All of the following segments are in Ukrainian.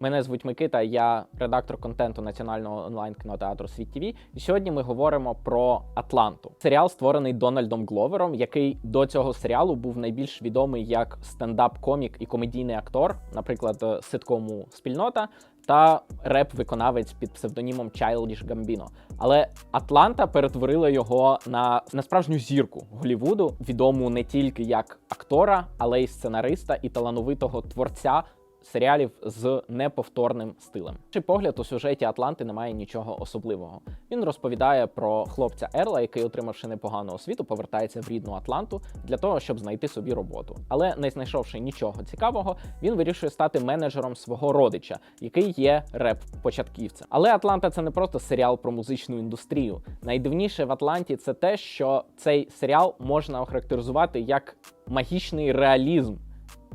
Мене звуть Микита, я редактор контенту національного онлайн кінотеатру Світ ТВ. І сьогодні ми говоримо про Атланту. Серіал створений Дональдом Гловером, який до цього серіалу був найбільш відомий як стендап-комік і комедійний актор, наприклад, ситкому спільнота. Та реп-виконавець під псевдонімом Childish Gambino. Але Атланта перетворила його на, на справжню зірку Голівуду, відому не тільки як актора, але й сценариста і талановитого творця серіалів з неповторним стилем. Чи погляд у сюжеті Атланти немає нічого особливого. Він розповідає про хлопця Ерла, який, отримавши непогану освіту, повертається в рідну Атланту для того, щоб знайти собі роботу. Але не знайшовши нічого цікавого, він вирішує стати менеджером свого родича, який є реп-початківцем. Але Атланта це не просто серіал про музичну індустрію. Найдивніше в Атланті це те, що цей серіал можна охарактеризувати як магічний реалізм,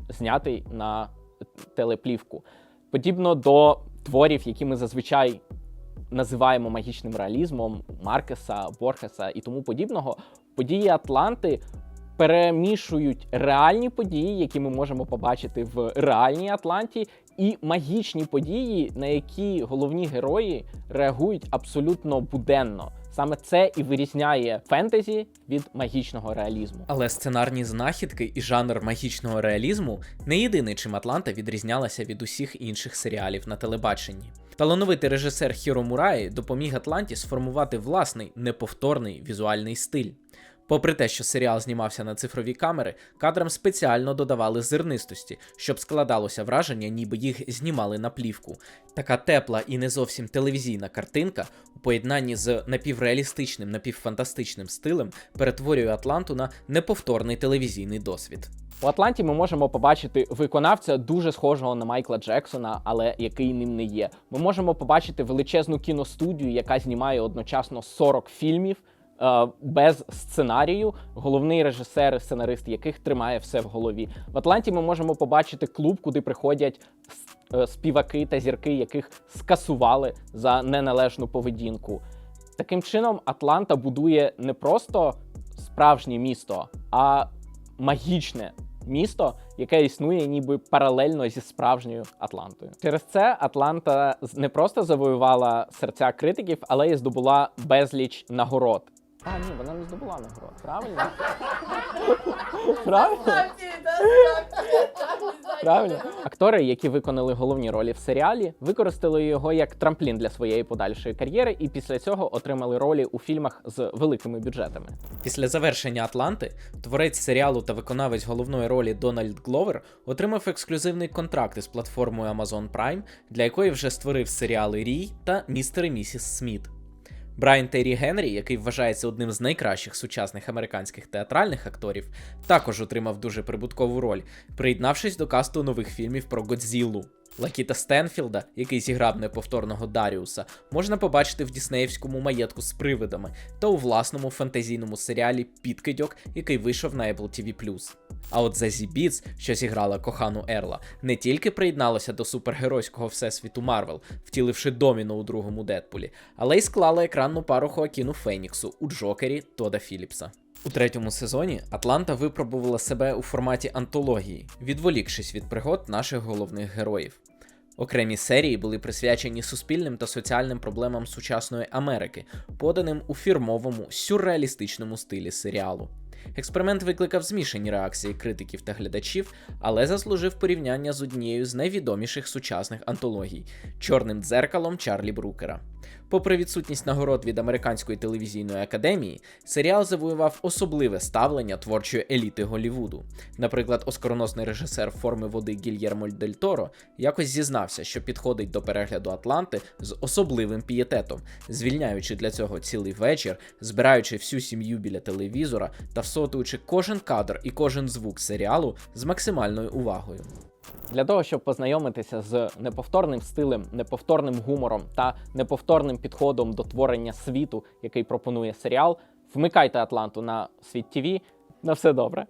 знятий на телеплівку. Подібно до творів, які ми зазвичай називаємо магічним реалізмом Маркеса, Борхеса і тому подібного, події Атланти перемішують реальні події, які ми можемо побачити в реальній Атланті, і магічні події, на які головні герої реагують абсолютно буденно. Саме це і вирізняє фентезі від магічного реалізму. Але сценарні знахідки і жанр магічного реалізму не єдиний, чим Атланта відрізнялася від усіх інших серіалів на телебаченні. Талановитий режисер Хіро Мураї допоміг Атланті сформувати власний неповторний візуальний стиль. Попри те, що серіал знімався на цифрові камери, кадрам спеціально додавали зернистості, щоб складалося враження, ніби їх знімали на плівку. Така тепла і не зовсім телевізійна картинка у поєднанні з напівреалістичним, напівфантастичним стилем перетворює Атланту на неповторний телевізійний досвід. У Атланті ми можемо побачити виконавця дуже схожого на Майкла Джексона, але який ним не є. Ми можемо побачити величезну кіностудію, яка знімає одночасно 40 фільмів. Е, Без сценарію, головний режисер, сценарист яких тримає все в голові. В Атланті ми можемо побачити клуб, куди приходять е, співаки та зірки, яких скасували за неналежну поведінку. Таким чином, Атланта будує не просто справжнє місто, а магічне місто, яке існує ніби паралельно зі справжньою Атлантою. Через це Атланта не просто завоювала серця критиків, але й здобула безліч нагород. А, ні, вона не здобула нагород. Правильно? Правильно? Правильно. Актори, які виконали головні ролі в серіалі, використали його як трамплін для своєї подальшої кар'єри, і після цього отримали ролі у фільмах з великими бюджетами. Після завершення Атланти творець серіалу та виконавець головної ролі Дональд Гловер отримав ексклюзивний контракт із платформою Amazon Prime, для якої вже створив серіали Рій та Містер і місіс Сміт. Брайан Террі Генрі, який вважається одним з найкращих сучасних американських театральних акторів, також отримав дуже прибуткову роль, приєднавшись до касту нових фільмів про Годзіллу. Лакіта Стенфілда, який зіграв неповторного Даріуса, можна побачити в діснеївському маєтку з привидами та у власному фантазійному серіалі Підкидьок, який вийшов на Apple TV+. А от Зезі Біц, що зіграла кохану Ерла, не тільки приєдналася до супергеройського всесвіту Марвел, втіливши доміно у другому Дедпулі, але й склала екранну пару Хоакіну Феніксу у Джокері Тода Філіпса. У третьому сезоні Атланта випробувала себе у форматі антології, відволікшись від пригод наших головних героїв. Окремі серії були присвячені суспільним та соціальним проблемам сучасної Америки, поданим у фірмовому сюрреалістичному стилі серіалу. Експеримент викликав змішані реакції критиків та глядачів, але заслужив порівняння з однією з найвідоміших сучасних антологій чорним дзеркалом Чарлі Брукера. Попри відсутність нагород від Американської телевізійної академії, серіал завоював особливе ставлення творчої еліти Голлівуду. Наприклад, оскароносний режисер форми води Гільєрмо Дель Торо якось зізнався, що підходить до перегляду Атланти з особливим пієтетом, звільняючи для цього цілий вечір, збираючи всю сім'ю біля телевізора та всотуючи кожен кадр і кожен звук серіалу з максимальною увагою. Для того, щоб познайомитися з неповторним стилем, неповторним гумором та неповторним підходом до творення світу, який пропонує серіал, вмикайте Атланту на світ ТВ. На все добре.